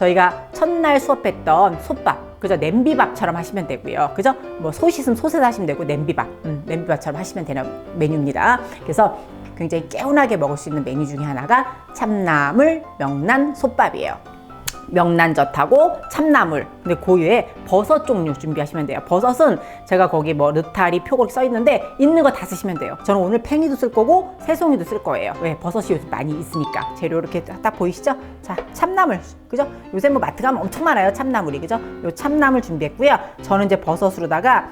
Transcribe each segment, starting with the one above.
저희가 첫날 수업했던 솥밥 그죠 냄비밥처럼 하시면 되고요. 그죠? 뭐 소시슴 솥에서 하시면 되고 냄비밥. 음, 냄비밥처럼 하시면 되는 메뉴입니다. 그래서 굉장히 개운하게 먹을 수 있는 메뉴 중에 하나가 참나물 명란 솥밥이에요 명란젓하고 참나물. 근데 고유에 버섯 종류 준비하시면 돼요. 버섯은 제가 거기 뭐 르타리 표고기 써 있는데 있는 거 다 쓰시면 돼요. 저는 오늘 팽이도 쓸 거고 새송이도 쓸 거예요. 왜? 버섯이 요즘 많이 있으니까. 재료 이렇게 딱 보이시죠? 자 참나물. 그죠? 요새 뭐 마트 가면 엄청 많아요 참나물이. 그죠? 요 참나물 준비했고요. 저는 이제 버섯으로다가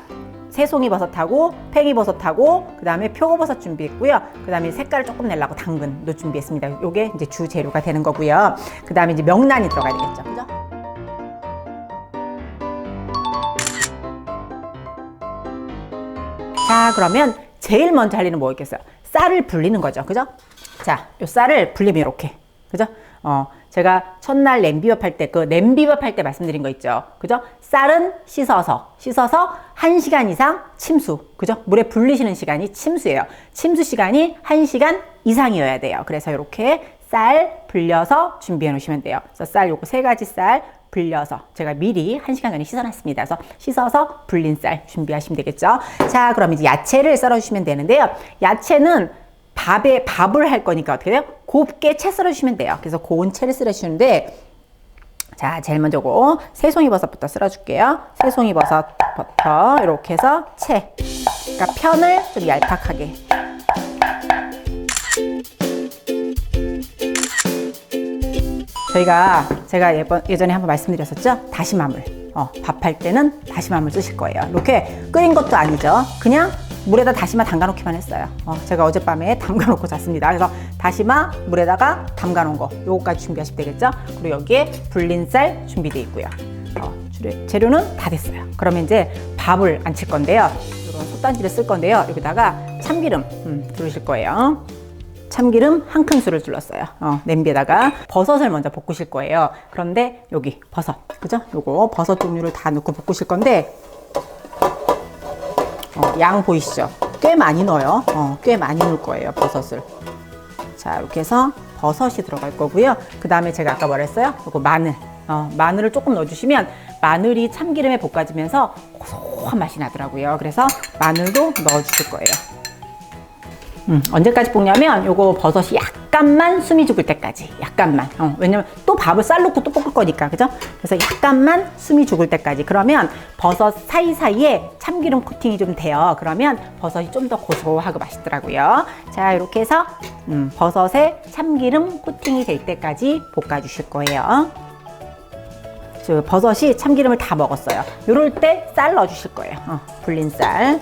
새송이 버섯하고 팽이 버섯하고 그 다음에 표고버섯 준비했고요. 그 다음에 색깔을 조금 내려고 당근도 준비했습니다. 요게 이제 주 재료가 되는 거고요. 그 다음에 이제 명란이 들어가야 되겠죠. 그죠? 자, 그러면 제일 먼저 할 일은 뭐겠어요? 쌀을 불리는 거죠. 그죠? 자, 요 쌀을 불리면 이렇게. 그죠? 어, 제가 첫날 냄비밥 할 때, 그 냄비밥 할 때 말씀드린 거 있죠. 그죠? 쌀은 씻어서, 씻어서 1시간 이상 침수. 그죠? 물에 불리시는 시간이 침수예요. 침수 시간이 1시간 이상이어야 돼요. 그래서 이렇게 쌀 불려서 준비해 놓으시면 돼요. 그래서 쌀 요거 세 가지 쌀 불려서 제가 미리 1시간 전에 씻어놨습니다. 그래서 씻어서 불린 쌀 준비하시면 되겠죠. 자, 그럼 이제 야채를 썰어주시면 되는데요. 야채는 밥에 밥을 할 거니까 어떻게 돼요? 곱게 채 썰어주시면 돼요. 그래서 고운 채를 썰어주시는데 자, 제일 먼저 고 새송이 버섯부터 썰어줄게요. 새송이 버섯부터 이렇게 해서 채. 그러니까 편을 좀 얄팍하게. 저희가 제가 예전에 한번 말씀드렸었죠? 다시마물. 어, 밥할 때는 다시마물 쓰실 거예요. 이렇게 끓인 것도 아니죠. 그냥 물에다 다시마 담가놓기만 했어요. 어, 제가 어젯밤에 담가놓고 잤습니다. 그래서 다시마 물에다가 담가놓은 거 요거까지 준비하시면 되겠죠. 그리고 여기에 불린 쌀 준비되어 있고요. 어, 재료는 다 됐어요. 그러면 이제 밥을 안 칠 건데요. 이런 솥단지를 쓸 건데요. 여기다가 참기름 음, 두르실 거예요. 참기름 한 큰술을 둘렀어요. 어, 냄비에다가 버섯을 먼저 볶으실 거예요. 그런데 여기 버섯, 그죠? 요거 버섯 종류를 다 넣고 볶으실 건데 어, 양 보이시죠? 꽤 많이 넣어요. 어, 꽤 많이 넣을 거예요, 버섯을. 자, 이렇게 해서 버섯이 들어갈 거고요. 그 다음에 제가 아까 뭐랬어요? 요거 마늘. 어, 마늘을 조금 넣어주시면 마늘이 참기름에 볶아지면서 고소한 맛이 나더라고요. 그래서 마늘도 넣어주실 거예요. 음, 언제까지 볶냐면 요거 버섯이 약간만 숨이 죽을 때까지. 약간만. 어, 왜냐면 또 밥을 쌀 넣고 또 볶을 거니까. 그죠? 그래서 약간만 숨이 죽을 때까지. 그러면 버섯 사이사이에 참기름 코팅이 좀 돼요. 그러면 버섯이 좀 더 고소하고 맛있더라고요. 자 이렇게 해서 음, 버섯에 참기름 코팅이 될 때까지 볶아 주실 거예요. 저 버섯이 참기름을 다 먹었어요. 요럴 때 쌀 넣어 주실 거예요. 어, 불린 쌀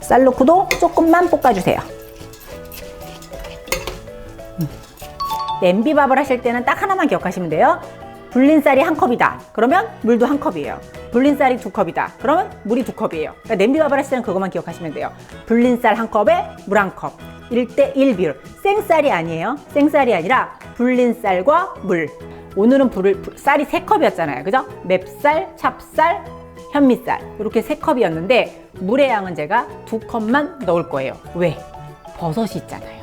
쌀 넣고도 조금만 볶아주세요. 음. 냄비밥을 하실 때는 딱 하나만 기억하시면 돼요. 불린 쌀이 한 컵이다. 그러면 물도 한 컵이에요. 불린 쌀이 두 컵이다. 그러면 물이 두 컵이에요. 그러니까 냄비밥을 하실 때는 그것만 기억하시면 돼요. 불린 쌀 한 컵에 물 한 컵. 1대1 비율. 생쌀이 아니에요. 생쌀이 아니라 불린 쌀과 물. 오늘은 불을, 불- 쌀이 세 컵이었잖아요. 그죠? 맵쌀, 찹쌀, 현미쌀. 이렇게 세 컵이었는데 물의 양은 제가 두 컵만 넣을 거예요. 왜? 버섯이 있잖아요.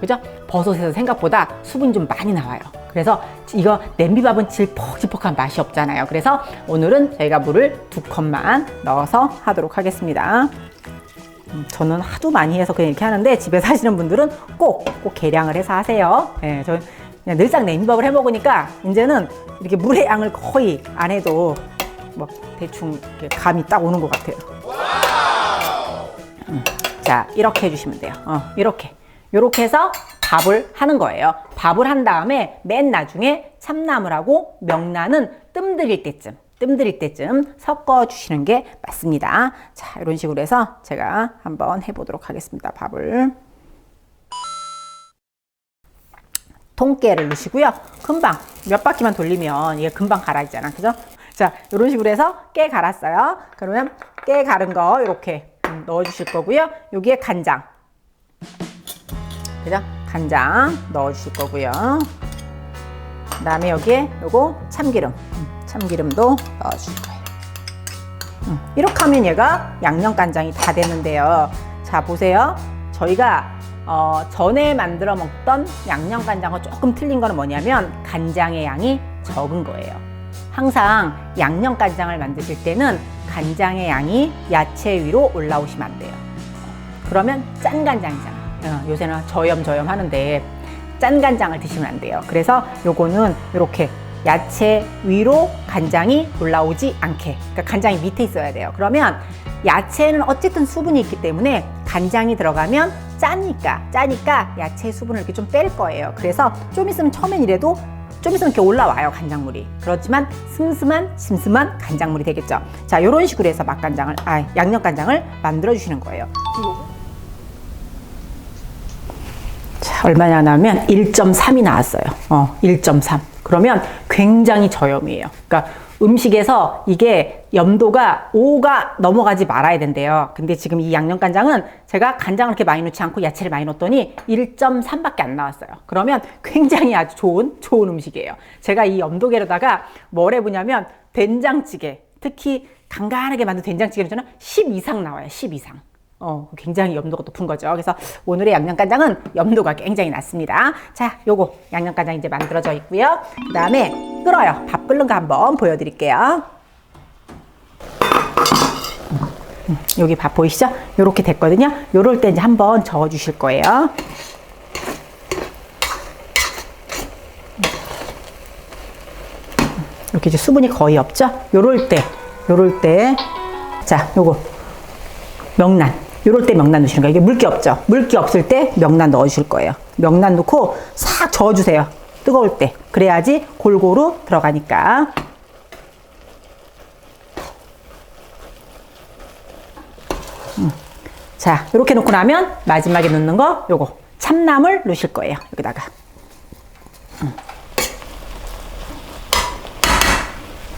그죠? 버섯에서 생각보다 수분이 좀 많이 나와요. 그래서 이거 냄비밥은 질퍽질퍽한 맛이 없잖아요. 그래서 오늘은 저희가 물을 두 컵만 넣어서 하도록 하겠습니다. 음, 저는 하도 많이 해서 그냥 이렇게 하는데 집에서 하시는 분들은 꼭, 꼭 계량을 해서 하세요. 예, 저는 그냥 늘상 냄비밥을 해 먹으니까 이제는 이렇게 물의 양을 거의 안 해도 뭐 대충 이렇게 감이 딱 오는 것 같아요. 음, 자, 이렇게 해주시면 돼요. 어, 이렇게. 이렇게 해서 밥을 하는 거예요. 밥을 한 다음에 맨 나중에 참나물하고 명란은 뜸들일 때쯤, 뜸들일 때쯤 섞어 주시는 게 맞습니다. 자, 이런 식으로 해서 제가 한번 해보도록 하겠습니다. 밥을. 통깨를 넣으시고요. 금방 몇 바퀴만 돌리면 이게 금방 갈아지잖아. 그죠? 자, 이런 식으로 해서 깨 갈았어요. 그러면 깨 갈은 거 이렇게 음, 넣어 주실 거고요. 여기에 간장. 그죠? 간장 넣어 주실 거고요. 그다음에 여기에 요거 참기름. 음, 참기름도 넣어 주실 거예요. 음, 이렇게 하면 얘가 양념 간장이 다 되는데요. 자, 보세요. 저희가 어, 전에 만들어 먹던 양념 간장과 조금 틀린 거는 뭐냐면 간장의 양이 적은 거예요. 항상 양념 간장을 만드실 때는 간장의 양이 야채 위로 올라오시면 안 돼요. 그러면 짠 간장이잖아. 어, 요새는 저염 저염 하는데 짠 간장을 드시면 안 돼요. 그래서 요거는 이렇게 야채 위로 간장이 올라오지 않게. 그러니까 간장이 밑에 있어야 돼요. 그러면 야채는 어쨌든 수분이 있기 때문에 간장이 들어가면 짜니까 짜니까 야채 수분을 이렇게 좀 뺄 거예요. 그래서 좀 있으면 처음엔 이래도 좀 있으면 이렇게 올라와요 간장물이. 그렇지만 슴슴한 심슴한 간장물이 되겠죠. 자 이런 식으로 해서 맛간장을 아 양념간장을 만들어 주시는 거예요 자 얼마나 나오면 1.3이 나왔어요 어 1.3 그러면 굉장히 저염이에요 그러니까 음식에서 이게 염도가 5가 넘어가지 말아야 된대요. 근데 지금 이 양념 간장은 제가 간장을 이렇게 많이 넣지 않고 야채를 많이 넣었더니 1.3밖에 안 나왔어요. 그러면 굉장히 아주 좋은, 좋은 음식이에요. 제가 이 염도계로다가 뭘 해보냐면 된장찌개, 특히 간간하게 만든 된장찌개는 저는 10 이상 나와요. 10 이상. 어, 굉장히 염도가 높은 거죠. 그래서 오늘의 양념간장은 염도가 굉장히 낮습니다. 자, 요거 양념간장 이제 만들어져 있고요. 그 다음에 끓어요. 밥 끓는 거 한번 보여드릴게요. 음, 여기 밥 보이시죠? 요렇게 됐거든요. 요럴 때 이제 한번 저어 주실 거예요. 이렇게 이제 수분이 거의 없죠? 요럴 때, 요럴 때. 자, 요거. 명란. 요럴 때 명란 넣으시는 거예요. 이게 물기 없죠? 물기 없을 때 명란 넣어주실 거예요. 명란 넣고 싹 저어주세요. 뜨거울 때. 그래야지 골고루 들어가니까. 음. 자, 이렇게 놓고 나면 마지막에 넣는 거 요거 참나물 넣으실 거예요. 여기다가. 음.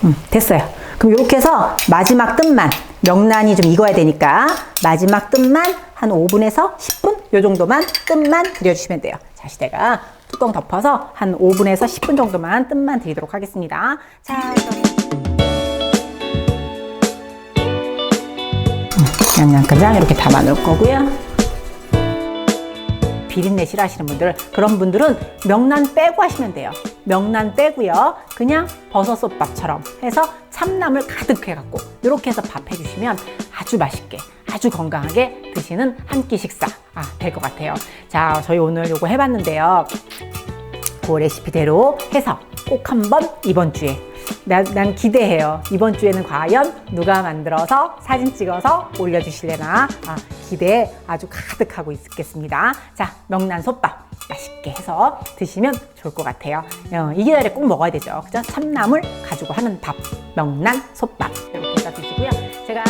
음, 됐어요. 그럼 이렇게 해서 마지막 뜸만 명란이 좀 익어야 되니까 마지막 뜸만 한 5분에서 10분 요 정도만 뜸만 들여주시면 돼요. 자, 시대가 뚜껑 덮어서 한 5분에서 10분 정도만 뜸만 드리도록 하겠습니다. 자, 음, 양념간장 이렇게 담아 놓을 거고요. 비린내 싫어하시는 분들 그런 분들은 명란 빼고 하시면 돼요. 명란 빼고요. 그냥 버섯솥밥처럼 해서 참나물 가득 해갖고 이렇게 해서 밥 해주시면 아주 맛있게 아주 건강하게 드시는 한 끼 식사 아, 될 것 같아요. 자, 저희 오늘 요거 해봤는데요. 그 레시피대로 해서 꼭 한번 이번 주에 난, 난 기대해요. 이번 주에는 과연 누가 만들어서 사진 찍어서 올려주실래나 아, 기대 아주 가득하고 있겠습니다. 자, 명란 솥밥 맛있게 해서 드시면 좋을 것 같아요. 어, 이 계절에 꼭 먹어야 되죠. 그죠? 참나물 가지고 하는 밥, 명란 솥밥 이렇게 싸 드시고요. 제가